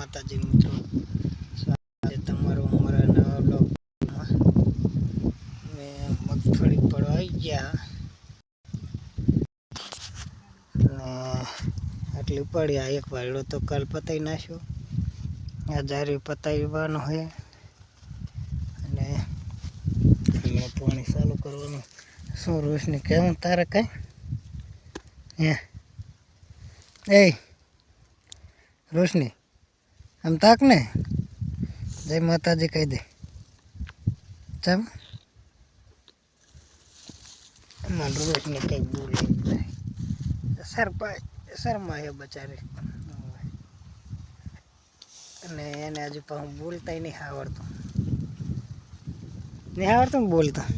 માતાજી મિત્રો. તમારો અમારા નવા બ્લોગમાં મેં મગફળી પડવાઈ ગયા. ને આટલી પડી આ એક વાયડો તો કાલ પતાવી નાખ્યો. આ પતાવીવાનો હોય અને પાણી ચાલુ કરવાનું. શું રોશની કેવું તારે કઈ? હે. એ, રોશની આમ તાક ને? જય માતાજી કહી દે. ચમ? મારે રોશની કંઈક બોલી જાય સરપાઈ શરમાયો બચારે. અને એને હજુ પણ બોલતા નહીં આવડતું નહીં આવડતું બોલતા?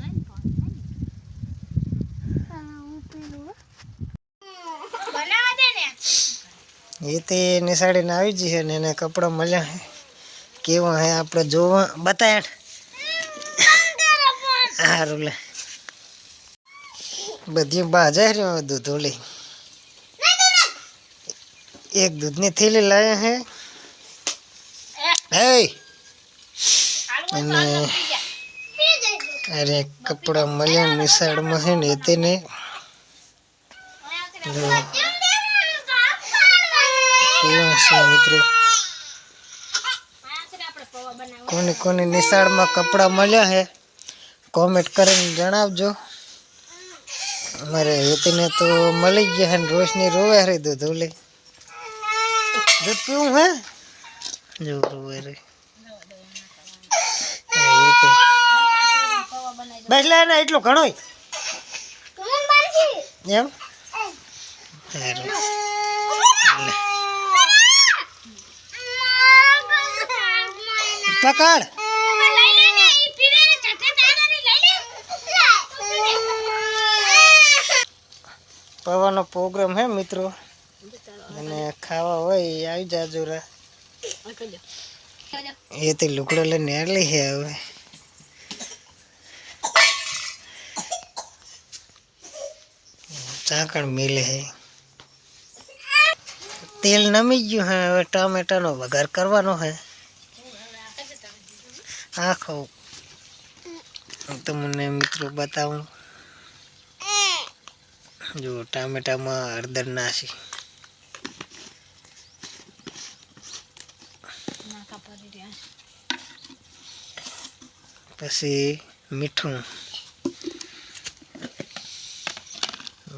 એ તે નિશાળીને આવી જશે ને એને કપડાં મળ્યા હે કેવા હે આપણે જોવા? બતાય સારું લે બધી બાજા રહ્યો દૂધ ઓલી. એક દૂધની થેલી લાવ્યા હે. હે. અને અરે કપડા મળ્યા નિશાળમાં હે ને તેને. કેવા છે મિત્રો? કોની કોની નિશાળમાં કપડાં મળ્યા હે કોમેન્ટ કરીને જણાવજો. અમારે હેતીને તો મળી ગયા ને રોશની રોવે રે દૂધ ઓલી. દૂધ પીવું હે? જો રોવે રે. બસ લે ને એટલું ઘણો એમ? સારું. પકડ પવાનો પ્રોગ્રામ હે મિત્રો. અને ખાવા હોય આવી જાજો રા એ તે લુકડો લઈને આલી છે હવે. ચાકણ મિલે હે? તેલ નમી ગયું હે, હવે ટામેટાનો વઘાર કરવાનો હે. આખો. તમને મિત્રો બતાવું. જો ટામેટામાં હળદર નાસી પછી મીઠું.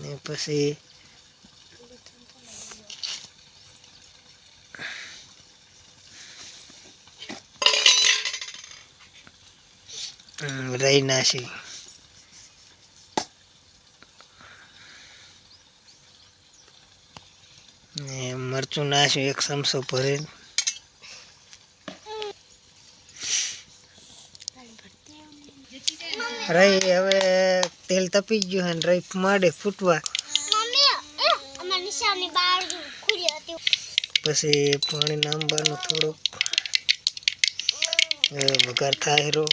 ને પછી રહી નાસી ને મરચું નાખ્યું એક ચમચો ભરે. રહી હવે તેલ તપી ગયું હે ને રહી માંડે ફૂટવા. પછી પાણી નાંબવાનું થોડુંક વઘાર થાય રો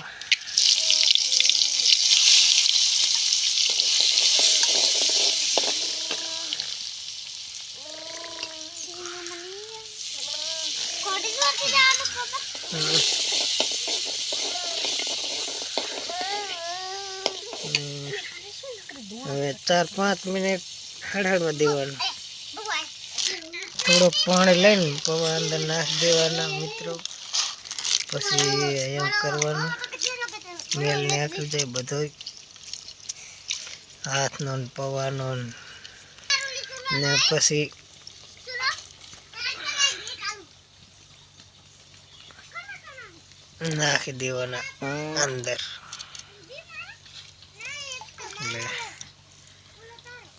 હવે ચાર પાંચ મિનિટ હળહળવા દેવાનું. થોડોક પાણી લઈને પવા અંદર નાશ દેવાના મિત્રો. પછી એમ કરવાનું. મેલ નાખ્યું જાય બધો હાથનો ને પૌવાનો ને પછી નાખી દેવાના અંદર એટલે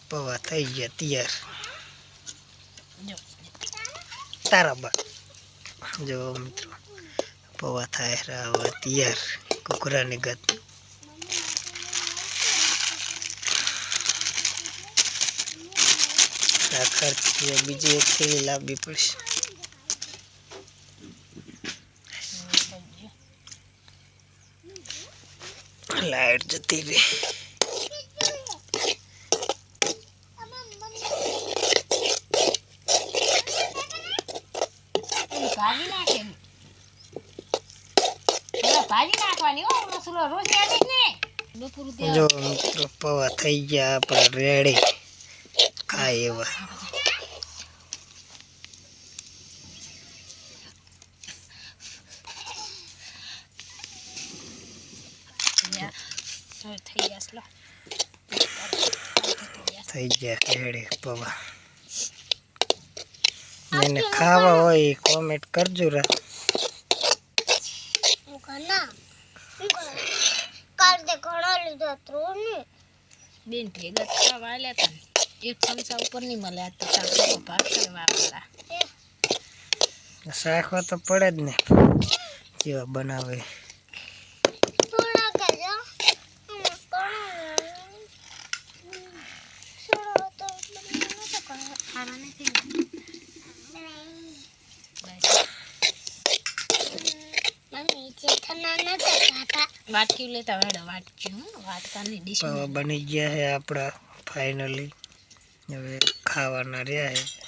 પૌવા થઈ ગયા તૈયાર તારા બા જો મિત્રો પૌવા થાય રહ્યા હવે તૈયાર કુકરાની ગત સાકર બીજી એક થેલી લાવવી પડશે લાઈટ જતી રહી ભાજી નાખે ભાજી નાખવાની રોજ આવીશ ને. જો મિત્રો પૌવા થઈ ગયા આપણે રેડી ખાય એવા યાર, હવે થઈ ગયા. થઈ ગયા રેડી પૌવા. જેને ખાવા હોય કોમેન્ટ કરજો રા. બેન ભેગા તા એક ચમચા ઉપર નહીં મળે આ તો ચાલો ભાગ કરવા વાળા શાખવા તો પડે જ ને. કેવા બનાવે. વાટકી લેતા વાડો વાટકી હો વાટકાની ડીશ બની ગયા છે આપણા ફાઇનલી હવે ખાવાના રહ્યા છે